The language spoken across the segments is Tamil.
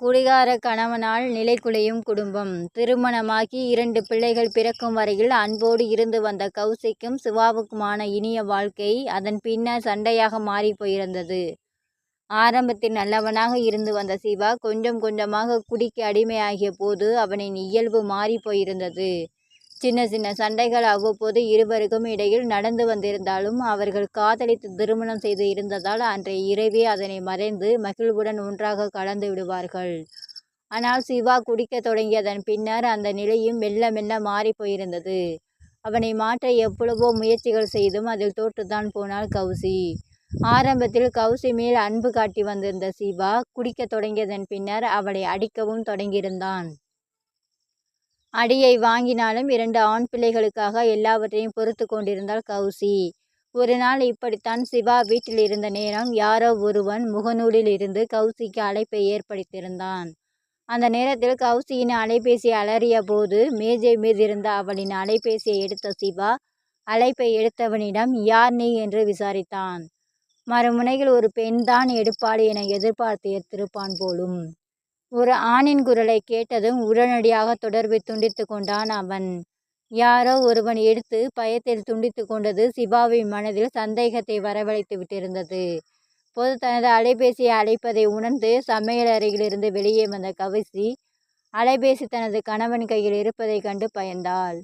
குடிகார கணவனால் நிலைகுலையும் குடும்பம். திருமணமாகி இரண்டு பிள்ளைகள் பிறக்கும் வரையில் அன்போடு இருந்து வந்த கௌசிக்கும் சிவாவுக்குமான இனிய வாழ்க்கை அதன் பின்னர் சண்டையாக மாறி போயிருந்தது. ஆரம்பத்தில் நல்லவனாக இருந்து வந்த சிவா கொஞ்சம் கொஞ்சமாக குடிக்கு அடிமையாகிய போது அவனின் இயல்பு மாறி போயிருந்தது. சின்ன சின்ன சண்டைகள் அவ்வப்போது இருவருக்கும் இடையில் நடந்து வந்திருந்தாலும் அவர்கள் காதலித்து திருமணம் செய்து இருந்ததால் அன்றைய இரவே அதனை மறைந்து மகிழ்வுடன் ஒன்றாக கலந்து விடுவார்கள். ஆனால் சிவா குடிக்கத் தொடங்கியதன் பின்னர் அந்த நிலையும் மெல்ல மெல்ல மாறி போயிருந்தது. அவனை மாற்ற எவ்வளவோ முயற்சிகள் செய்தும் அதில் தோற்றுத்தான் போனாள் கௌசி. ஆரம்பத்தில் கௌசி மேல் அன்பு காட்டி வந்திருந்த சிவா குடிக்கத் தொடங்கியதன் பின்னர் அவளை அடிக்கவும் தொடங்கியிருந்தான். அடியை வாங்கினாலும் இரண்டு ஆண் பிள்ளைகளுக்காக எல்லாவற்றையும் பொறுத்து கொண்டிருந்தாள் கௌசி. ஒரு நாள் இப்படித்தான் சிவா வீட்டில் இருந்த நேரம் யாரோ ஒருவன் முகநூலில் இருந்து கௌசிக்கு அழைப்பை ஏற்படுத்தியிருந்தான். அந்த நேரத்தில் கௌசியின் அலைபேசி அலறிய போது மேஜை மீதிருந்த அவளின் அலைபேசியை எடுத்த சிவா அழைப்பை எடுத்தவனிடம் யார் நீ? என்று விசாரித்தான். மறுமுனையில் ஒரு பெண்தான் எடுப்பாள் என எதிர்பார்த்து திருப்பான் போலும். ஒரு ஆணின் குரலை கேட்டதும் உடனடியாக தொடர்பை துண்டித்து கொண்டான் அவன். யாரோ ஒருவன் எடுத்து பயத்தில் துண்டித்து கொண்டது சிவாவின் மனதில் சந்தேகத்தை வரவழைத்து விட்டிருந்தது. பொது தனது அலைபேசியை அழைப்பதை உணர்ந்து சமையலறையிலிருந்து வெளியே வந்த கவிசி அலைபேசி தனது கணவன் கையில் இருப்பதைக் கண்டு பயந்தாள்.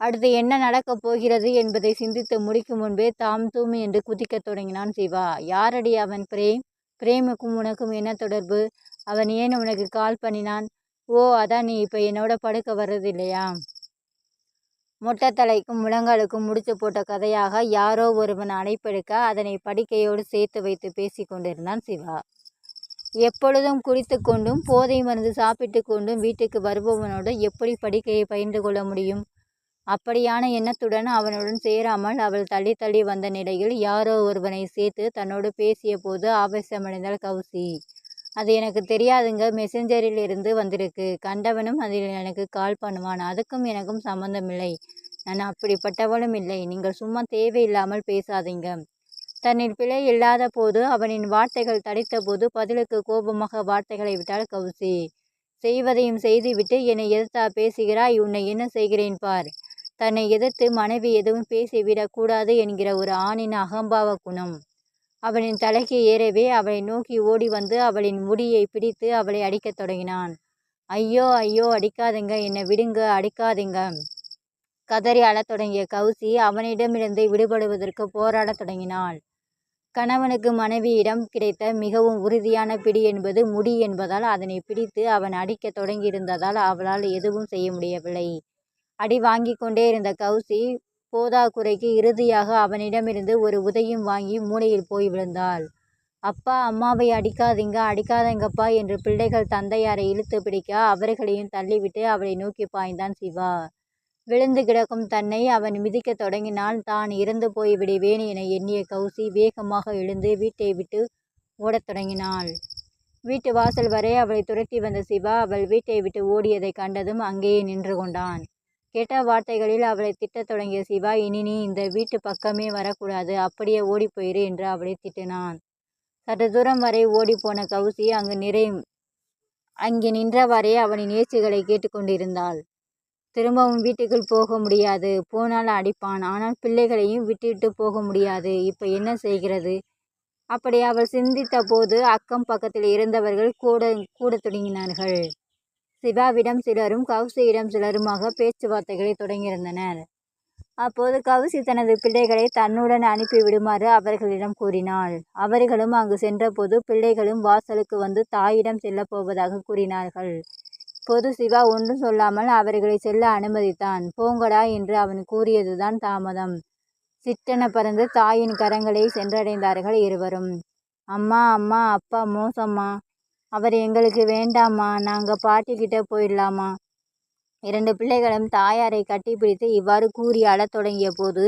அடுத்து என்ன நடக்கப் போகிறது என்பதை சிந்தித்து முடிக்கும் முன்பே தாம் தூம் என்று குதிக்கத் தொடங்கினான் சிவா. யாரடி அவன் பிரேம்? பிரேமுக்கும் உனக்கும் என்ன தொடர்பு? அவன் ஏன் உனக்கு கால் பண்ணினான்? ஓ அதான் நீ இப்போ என்னோட படுக்க வர்றது இல்லையா? மொட்டை தலைக்கும் முழங்காலுக்கும் முடிச்சு போட்ட கதையாக யாரோ ஒருவன் அழைப்பெடுக்க அதனை படுக்கையோடு சேர்த்து வைத்து பேசி கொண்டிருந்தான் சிவா. எப்பொழுதும் குடித்து கொண்டும் போதை மருந்து சாப்பிட்டு கொண்டும் வீட்டுக்கு வருபவனோடு எப்படி படுக்கையை பயின்று கொள்ள முடியும்? அப்படியான எண்ணத்துடன் அவனுடன் சேராமல் அவள் தள்ளி தள்ளி வந்த நிலையில் யாரோ ஒருவனை சேர்த்து தன்னோடு பேசிய போது ஆவேசமடைந்தாள் கௌசி. அது எனக்கு தெரியாதுங்க. மெசஞ்சரில் இருந்து வந்திருக்கு. கண்டவனும் அதில் எனக்கு கால் பண்ணுவான். அதுக்கும் எனக்கும் சம்மந்தமில்லை நான் அப்படிப்பட்டவளும் இல்லை. நீங்கள் சும்மா தேவையில்லாமல் பேசாதீங்க. தன்னில் பிழை இல்லாத போது அவனின் வார்த்தைகள் தடித்த போது பதிலுக்கு கோபமாக வார்த்தைகளை விட்டாள் கௌசி. செய்வதையும் செய்துவிட்டு என்னை எதிர்த்தா பேசுகிறாய்? உன்னை என்ன செய்கிறேன் பார்? தன்னை எதிர்த்து மனைவி எதுவும் பேசிவிடக்கூடாது என்கிற ஒரு ஆணின் அகம்பாவ குணம். அவனின் தலைக்கு ஏறவே அவளை நோக்கி ஓடி வந்து அவளின் முடியை பிடித்து அவளை அடிக்கத் தொடங்கினான். ஐயோ ஐயோ அடிக்காதீங்க என்னை விடுங்க அடிக்காதீங்க கதறி அழத் தொடங்கிய கௌசி அவனிடமிருந்து விடுபடுவதற்கு போராடத் தொடங்கினாள். கணவனுக்கு மனைவியிடம் கிடைத்த மிகவும் உறுதியான பிடி என்பது முடி என்பதால் அதனை பிடித்து அவன் அடிக்கத் தொடங்கியிருந்ததால் அவளால் எதுவும் செய்ய முடியவில்லை. அடி வாங்கி கொண்டே இருந்த கௌசி போதாக்குறைக்கு இறுதியாக அவனிடமிருந்து ஒரு உதையும் வாங்கி மூலையில் போய் விழுந்தாள். அப்பா அம்மாவை அடிக்காதீங்க அடிக்காதீங்கப்பா என்று பிள்ளைகள் தந்தையாரை இழுத்து பிடிக்க அவர்களையும் தள்ளிவிட்டு அவளை நோக்கி பாய்ந்தான் சிவா. விழுந்து கிடக்கும் தன்னை அவன் மிதிக்கத் தொடங்கினால் தான் இறந்து போய் விடுவேன் என எண்ணிய கௌசி வேகமாக எழுந்து வீட்டை விட்டு ஓடத் தொடங்கினாள். வீட்டு வாசல் வரை அவளை துரத்தி வந்த சிவா அவள் வீட்டை விட்டு ஓடியதை கண்டதும் அங்கேயே நின்று கொண்டான். கெட்ட வார்த்தைகளில் அவளை திட்டத் தொடங்கிய சிவா இனி நீ இந்த வீட்டு பக்கமே வரக்கூடாது. அப்படியே ஓடி போயிரு என்று அவளை திட்டினான். சற்று தூரம் வரை ஓடிப்போன கவுசி அங்கு நிறை அங்கே நின்றவாறே அவனின் ஏச்சுகளை கேட்டுக்கொண்டிருந்தாள். திரும்பவும் வீட்டுக்குள் போக முடியாது. போனால் அடிப்பான். ஆனால் பிள்ளைகளையும் விட்டுவிட்டு போக முடியாது. இப்போ என்ன செய்கிறது? அப்படி அவள் சிந்தித்த போது அக்கம் பக்கத்தில் இருந்தவர்கள் கூட கூட தொடங்கினார்கள். சிவாவிடம் சிலரும் கவுசியிடம் சிலருமாக பேச்சுவார்த்தைகளை தொடங்கியிருந்தனர். அப்போது கவுசி தனது பிள்ளைகளை தன்னுடன் அனுப்பி விடுமாறு அவர்களிடம் கூறினாள். அவர்களும் அங்கு சென்றபோது பிள்ளைகளும் வாசலுக்கு வந்து தாயிடம் செல்லப் போவதாக கூறினார்கள். பொது சிவா ஒன்றும் சொல்லாமல் அவர்களை செல்ல அனுமதித்தான். போங்கடா என்று அவன் கூறியதுதான் தாமதம். சிட்டென பறந்து தாயின் கரங்களை சென்றடைந்தார்கள் இருவரும். அம்மா அம்மா அப்பா மோசம்மா. அவர் எங்களுக்கு வேண்டாம்மா நாங்கள் பாட்டிக்கிட்ட போயிடலாமா? இரண்டு பிள்ளைகளும் தாயாரை கட்டிப்பிடித்து இவ்வாறு கூறி அழத் தொடங்கிய போது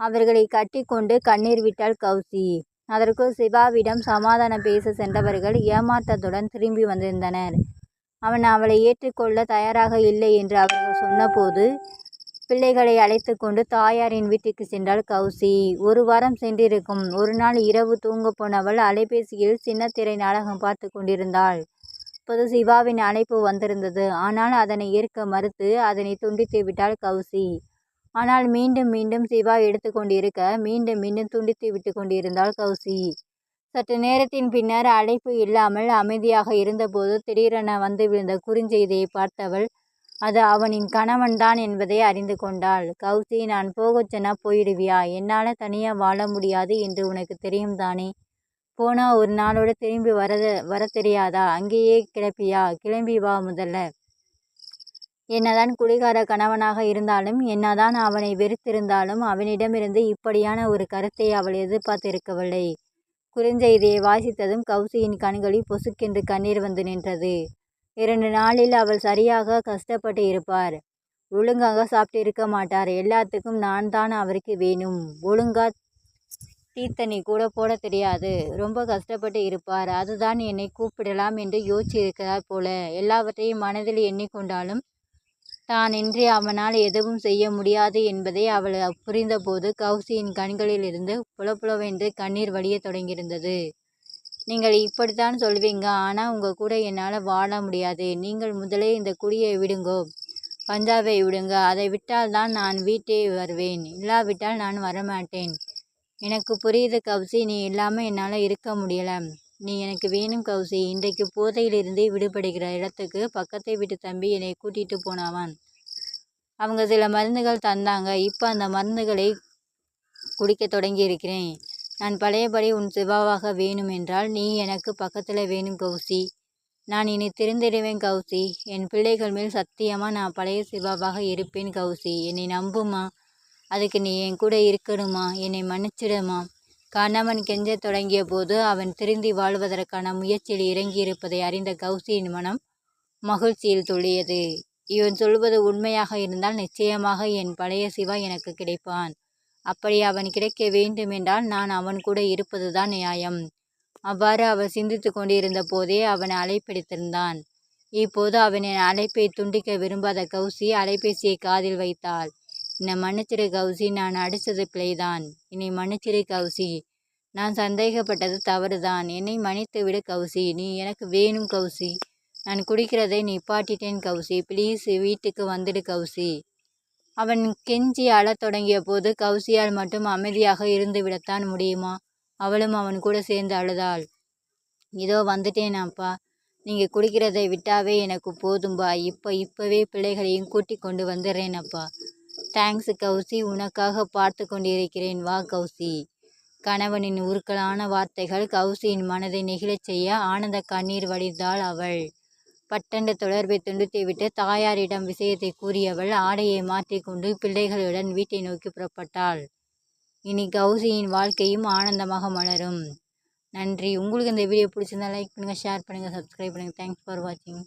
அவர்களை கட்டி கொண்டு கண்ணீர் விட்டாள் கௌசி. அதற்குள் சிவாவிடம் சமாதானம் பேச சென்றவர்கள் ஏமாற்றத்துடன் திரும்பி வந்திருந்தனர். அவன் அவளை ஏற்றுக்கொள்ள தயாராக இல்லை என்று அவர்கள் சொன்னபோது பிள்ளைகளை அழைத்து கொண்டு தாயாரின் வீட்டுக்கு சென்றாள் கௌசி. ஒரு வாரம் சென்றிருக்கும். ஒரு நாள் இரவு தூங்க போனவள் அலைபேசியில் சின்னத்திரை நாடகம் பார்த்து கொண்டிருந்தாள். அப்போது சிவாவின் அழைப்பு வந்திருந்தது. ஆனால் அதனை ஏற்க மறுத்து அதனை துண்டித்து விட்டாள் கௌசி. ஆனால் மீண்டும் மீண்டும் சிவா எடுத்துக்கொண்டிருக்க மீண்டும் மீண்டும் துண்டித்து விட்டு கொண்டிருந்தாள் கௌசி. சற்று நேரத்தின் பின்னர் அழைப்பு இல்லாமல் அமைதியாக இருந்தபோது திடீரென வந்து விழுந்த குறுஞ்செய்தியை பார்த்தவள் அது அவனின் கணவன்தான் என்பதை அறிந்து கொண்டாள். கௌசி நான் போகச் சொன்னா போயிடுவியா? என்னால் தனியாக வாழ முடியாது என்று உனக்கு தெரியும் தானே? போனா ஒரு நாளோட திரும்பி வரத வர தெரியாதா? அங்கேயே கிளப்பியா கிளம்பி வா முதல்ல. என்னதான் குடிகார கணவனாக இருந்தாலும் என்னதான் அவனை வெறுத்திருந்தாலும் அவனிடமிருந்து இப்படியான ஒரு கருத்தை அவள் எதிர்பார்த்திருக்கவில்லை. குறிஞ்செய்தியை வாசித்ததும் கௌசியின் கண்களில் பொசுக்கென்று கண்ணீர் வந்து நின்றது. இரண்டு நாளில் அவள் சரியாக கஷ்டப்பட்டு இருப்பார். ஒழுங்காக சாப்பிட்டு இருக்க மாட்டார். எல்லாத்துக்கும் நான் தான் அவருக்கு வேணும். ஒழுங்கா தீத்தனி கூட போட தெரியாது. ரொம்ப கஷ்டப்பட்டு இருப்பார். அதுதான் என்னை கூப்பிடலாம் என்று யோசிச்சிருக்கிறார் போல. எல்லாவற்றையும் மனதில் எண்ணிக்கொண்டாலும் தான் இன்றி அவனால் எதுவும் செய்ய முடியாது என்பதை அவள் புரிந்தபோது கௌசியின் கண்களிலிருந்து புலப்புலவென்று கண்ணீர் வழிய தொடங்கியிருந்தது. நீங்கள் இப்படித்தான் சொல்வீங்க. ஆனால் உங்கள் கூட என்னால் வாழ முடியாது. நீங்கள் முதலே இந்த குடியை விடுங்கோ. பஞ்சாபை விடுங்க. அதை விட்டால் தான் நான் வீட்டே வருவேன். இல்லாவிட்டால் நான் வரமாட்டேன். எனக்கு புரியுது கவுசி. நீ இல்லாமல் என்னால் இருக்க முடியலை. நீ எனக்கு வேணும் கவுசி. இன்றைக்கு போதையிலிருந்து விடுபடுகிற இடத்துக்கு பக்கத்தை விட்டு தம்பி என்னை கூட்டிகிட்டு போனாவான். அவங்க சில மருந்துகள் தந்தாங்க. இப்போ அந்த மருந்துகளை குடிக்க தொடங்கி இருக்கிறேன் நான் பழையபடி உன் சிவாவாக வேணும் என்றால் நீ எனக்கு பக்கத்தில் வேணும் கௌசி. நான் இனி திருந்திடுவேன் கௌசி. என் பிள்ளைகள் மேல் சத்தியமாக நான் பழைய சிவாவாக இருப்பேன் கௌசி. என்னை நம்புமா? அதுக்கு நீ என் கூட இருக்கணுமா? என்னை மன்னிச்சிடுமா? கணவன் கெஞ்சத் தொடங்கிய போது அவன் திருந்தி வாழ்வதற்கான முயற்சியில் இறங்கியிருப்பதை அறிந்த கௌசியின் மனம் மகிழ்ச்சியில் துள்ளியது. இவன் சொல்வது உண்மையாக இருந்தால் நிச்சயமாக என் பழைய சிவா எனக்கு கிடைப்பான். அப்படி அவன் கிடைக்க வேண்டுமென்றால் நான் அவன் கூட இருப்பதுதான் நியாயம். அவ்வாறு அவள் சிந்தித்து கொண்டிருந்த போதே அவன் அழைப்பிடித்திருந்தான். இப்போது அவனின் அழைப்பை துண்டிக்க விரும்பாத கௌசி அலைபேசியை காதில் வைத்தாள். என்னை மன்னிச்சிரு கௌசி நான் அடித்தது பிழைதான். என்னை மன்னிச்சிரு கௌசி. நான் சந்தேகப்பட்டது தவறுதான். என்னை மன்னித்து விடு கௌசி. நீ எனக்கு வேணும் கௌசி. நான் குடிக்கிறதை நிப்பாட்டிட்டேன் கௌசி. ப்ளீஸ் வீட்டுக்கு வந்துடு கௌசி. அவன் கெஞ்சி அழத் தொடங்கிய போது கௌசியால் மட்டும் அமைதியாக இருந்து விடத்தான் முடியுமா? அவளும் அவன் கூட சேர்ந்து அழுதாள். இதோ வந்துட்டேன் அப்பா நீங்கள் குடிக்கிறதை விட்டாவே எனக்கு போதும்பா. இப்போ இப்போவே பிள்ளைகளையும் கூட்டி கொண்டு வந்துடுறேன் அப்பா தேங்க்ஸ் கௌசி உனக்காக பார்த்து கொண்டிருக்கிறேன். வா கௌசி கணவனின் உருக்கலான வார்த்தைகள் கௌசியின் மனதை நெகிழச் செய்ய ஆனந்த கண்ணீர் வடிந்தாள் அவள். பட்டென்ற தொடர்பை துண்டித்துவிட்டு தாயாரிடம் விஷயத்தை கூறியவள் ஆடையை மாற்றிக்கொண்டு பிள்ளைகளுடன் வீட்டை நோக்கி புறப்பட்டாள். இனி கௌசியின் வாழ்க்கையும் ஆனந்தமாக மலரும். நன்றி. உங்களுக்கு இந்த வீடியோ பிடிச்சிருந்தா லைக் பண்ணுங்கள் ஷேர் பண்ணுங்கள் சப்ஸ்கிரைப் பண்ணுங்கள் தேங்க்ஸ் ஃபார் வாட்சிங்